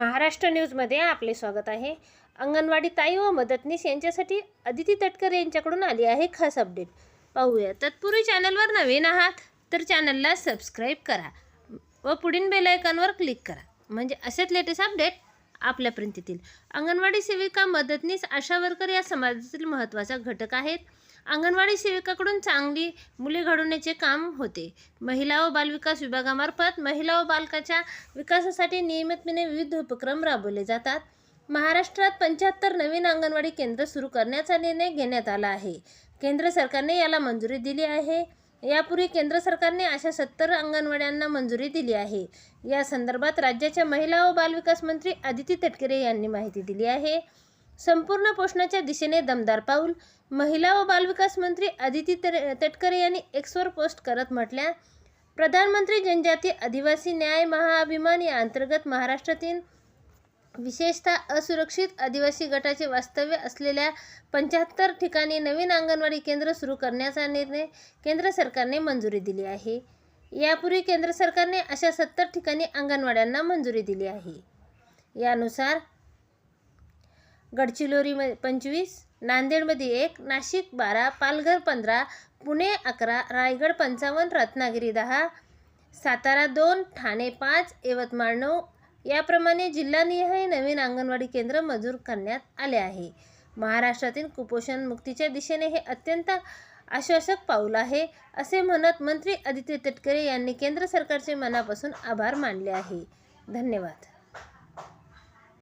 महाराष्ट्र न्यूजमध्ये आपले स्वागत आहे. अंगणवाडी ताई व मदतनीस यांच्यासाठी अदिती तटकर यांच्याकडून आली आहे खास अपडेट. पाहूया. तत्पूर्वी चॅनलवर नवीन आहात तर चॅनलला सबस्क्राईब करा व पुढील बेल आयकॉनवर क्लिक करा. म्हणजे असेच लेटेस्ट अपडेट आपल्यापर्यंत येतील अंगणवाडी सेविका मदतनीस आशा वर्कर या समाजातील महत्त्वाचा घटक आहेत. अंगणवाडी सेविकाकडून चांगली मुले घडवण्याचे काम होते. महिला व बालविकास विभागामार्फत महिला व बालकाच्या विकासासाठी नियमितपणे विविध उपक्रम राबवले जातात. महाराष्ट्रात पंच्याहत्तर नवीन अंगणवाडी केंद्र सुरू करण्याचा निर्णय घेण्यात आला आहे. केंद्र सरकारने याला मंजुरी दिली आहे. यापूर्वी केंद्र सरकारने अशा सत्तर अंगणवाड्यांना मंजुरी दिली आहे. या संदर्भात राज्याच्या महिला व बालविकास मंत्री आदिती तटकरे यांनी माहिती दिली आहे. संपूर्ण पोषणाच्या दिशेने दमदार पाऊल. महिला व बालविकास मंत्री आदिती तटकरे यांनी एक्सवर पोस्ट करत म्हटल्या प्रधानमंत्री जनजाती आदिवासी न्याय महाअभिमान या अंतर्गत महाराष्ट्रातील विशेषतः असुरक्षित आदिवासी गटाचे वास्तव्य असलेल्या पंच्याहत्तर ठिकाणी नवीन अंगणवाडी केंद्र सुरू करण्याचा निर्णय केंद्र सरकारने मंजुरी दिली आहे. यापूर्वी केंद्र सरकारने अशा सत्तर ठिकाणी अंगणवाड्यांना मंजुरी दिली आहे. यानुसार गडचिरोलीमध्ये पंचवीस नांदेडमध्ये एक नाशिक बारा पालघर पंधरा पुणे अकरा रायगड पंचावन्न रत्नागिरी दहा सातारा दोन ठाणे पाच यवतमाळ नऊ याप्रमाणे जिल्हानिहाय नवीन अंगणवाडी केंद्र मंजूर करण्यात आले आहे. महाराष्ट्रातील कुपोषण मुक्तीच्या दिशेने हे अत्यंत आश्वासक पाऊल आहे असे म्हणत मंत्री आदित्य तटकरे यांनी केंद्र सरकारचे मनापासून आभार मानले आहे. धन्यवाद.